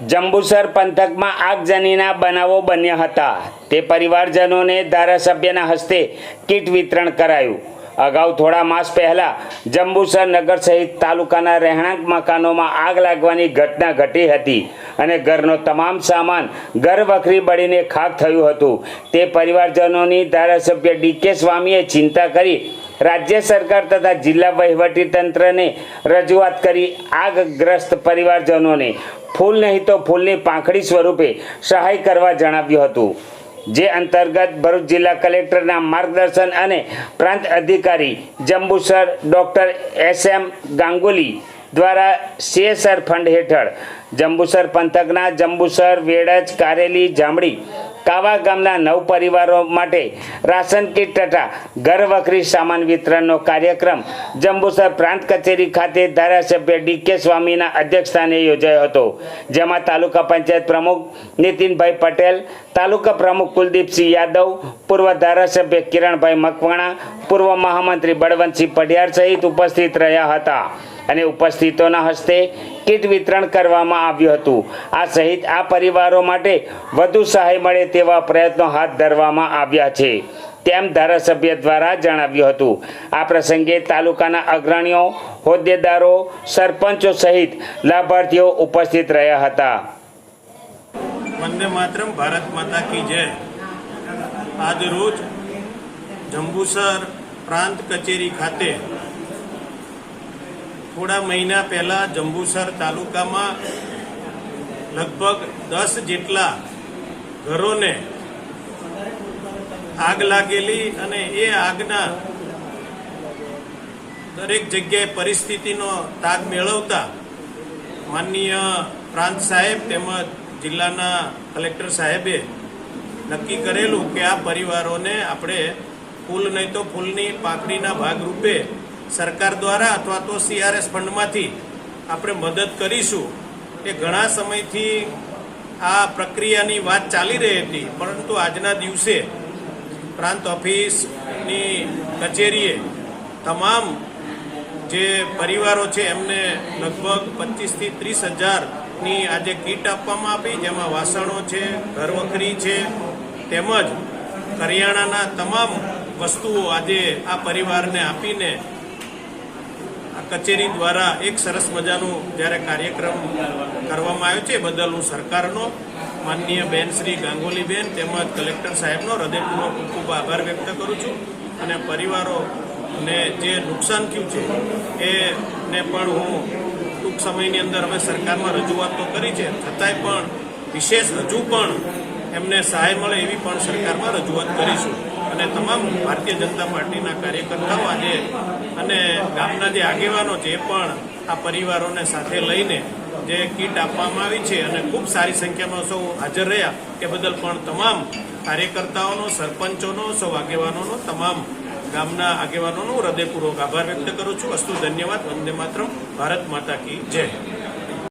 જંબુસર પંથકમાં આગજનીના બનાવો બન્યા હતા. તે પરિવારજનોને ધારાસભ્યના હસ્તે કીટ વિતરણ કરાયું. અગાઉ થોડા માસ પહેલા જંબુસર નગર સહિત તાલુકાના રહેણાંક મકાનોમાં આગ લાગવાની ઘટના ઘટી હતી અને ઘરનો તમામ સામાન ઘર વખરી બળીને ખાક થયું હતું. તે પરિવારજનોની ધારાસભ્ય ડી કે સ્વામીએ ચિંતા કરી રાજ્ય સરકાર તથા જિલ્લા વહીવટી તંત્રને રજૂઆત કરી આગગ્રસ્ત પરિવારજનોને ફૂલ નહીં તો ફૂલની પાંખડી સ્વરૂપે સહાય કરવા જણાવ્યું હતું. જે અંતર્ગત ભરૂચ જિલ્લા કલેક્ટરના માર્ગદર્શન અને પ્રાંત અધિકારી Jambusar doctor S M Ganguly દ્વારા સીએસઆર ફંડ હેઠળ જંબુસર પંથકના જંબુસર, વેડજ, કારેલી, જામડી, કાવા ગામના નવ પરિવારો માટે રાશન કીટ તથા ઘર વખરી સામાન વિતરણનો કાર્યક્રમ જંબુસર પ્રાંત કચેરી ખાતે ધારાસભ્ય ડી કે સ્વામીના અધ્યક્ષસ્થાને યોજાયો હતો, જેમાં તાલુકા પંચાયત પ્રમુખ નીતિનભાઈ પટેલ, તાલુકા પ્રમુખ કુલદીપસિંહ યાદવ, પૂર્વ ધારાસભ્ય કિરણભાઈ મકવાણા, પૂર્વ મહામંત્રી બળવંતસિંહ પઢિયાર સહિત ઉપસ્થિત રહ્યા હતા. અને ઉપસ્થિતોના હસ્તે કીટ વિતરણ કરવામાં આવ્યું હતું. આ સહિત આ પરિવારો માટે વધુ સહાય મળે તેવા પ્રયત્નો હાથ ધરવામાં આવ્યા છે. તેમ ધારાસભ્ય દ્વારા જણાવ્યું હતું. આ પ્રસંગે તાલુકાના અગ્રણીઓ, હોદ્દેદારો, સરપંચો સહિત લાભાર્થીઓ ઉપસ્થિત રહ્યા હતા. વંદે માતરમ, ભારત માતા કી જય. આજ રોજ જંબુસર પ્રાંત કચેરી ખાતે થોડા મહિના પહેલા જંબુસર તાલુકામાં લગભગ દસ જેટલા ઘરોને આગ લાગેલી અને એ આગના દરેક જગ્યાએ પરિસ્થિતિનો તાગ મેળવતા માનનીય પ્રાંત સાહેબ તેમજ જિલ્લાના કલેક્ટર સાહેબે નક્કી કરેલું કે આ પરિવારોને આપણે ફૂલ નહીં તો ફૂલની પાકડીના ભાગરૂપે સરકાર દ્વારા અથવા તો સીઆરએસ ફંડમાંથી આપણે મદદ કરીશું. એ ઘણા સમયથી આ પ્રક્રિયાની વાત ચાલી રહી હતી, પરંતુ આજના દિવસે પ્રાંત ઓફિસની કચેરીએ તમામ જે પરિવારો છે, એમને લગભગ પચીસથી ત્રીસ હજારની આજે કીટ આપવામાં આવી જેમાં વાસણો છે, ઘરવખરી છે, તેમજ કરિયાણાના તમામ વસ્તુઓ આજે આ પરિવારને આપીને કચેરી દ્વારા એક સરસ મજાનું જ્યારે કાર્યક્રમ કરવામાં આવ્યો છે બદલ હું સરકારનો, માનનીય બેન શ્રી ગાંગોલીબેન તેમજ કલેક્ટર સાહેબનો હૃદયપૂર્વક ખૂબ ખૂબ આભાર વ્યક્ત કરું છું અને પરિવારોને જે નુકસાન થયું છે, એને પણ હું ટૂંક સમયની અંદર અમે સરકારમાં રજૂઆત તો કરી છે. છતાંય પણ વિશેષ હજુ પણ એમને સહાય મળે એવી પણ સરકારમાં રજૂઆત કરીશું. અને તમામ ભારતીય જનતા પાર્ટીના કાર્યકર્તાઓ આજે અને ગામના જે આગેવાનો છે એ પણ આ પરિવારોને સાથે લઈને જે કીટ આપવામાં આવી છે અને ખૂબ સારી સંખ્યામાં સૌ હાજર રહ્યા, એ બદલ પણ તમામ કાર્યકર્તાઓનો, સરપંચોનો, સૌ આગેવાનોનો, તમામ ગામના આગેવાનોનો હૃદયપૂર્વક આભાર વ્યક્ત કરું છું. અસ્તુ ધન્યવાદ. વંદે માતરમ. ભારત માતા કી જય.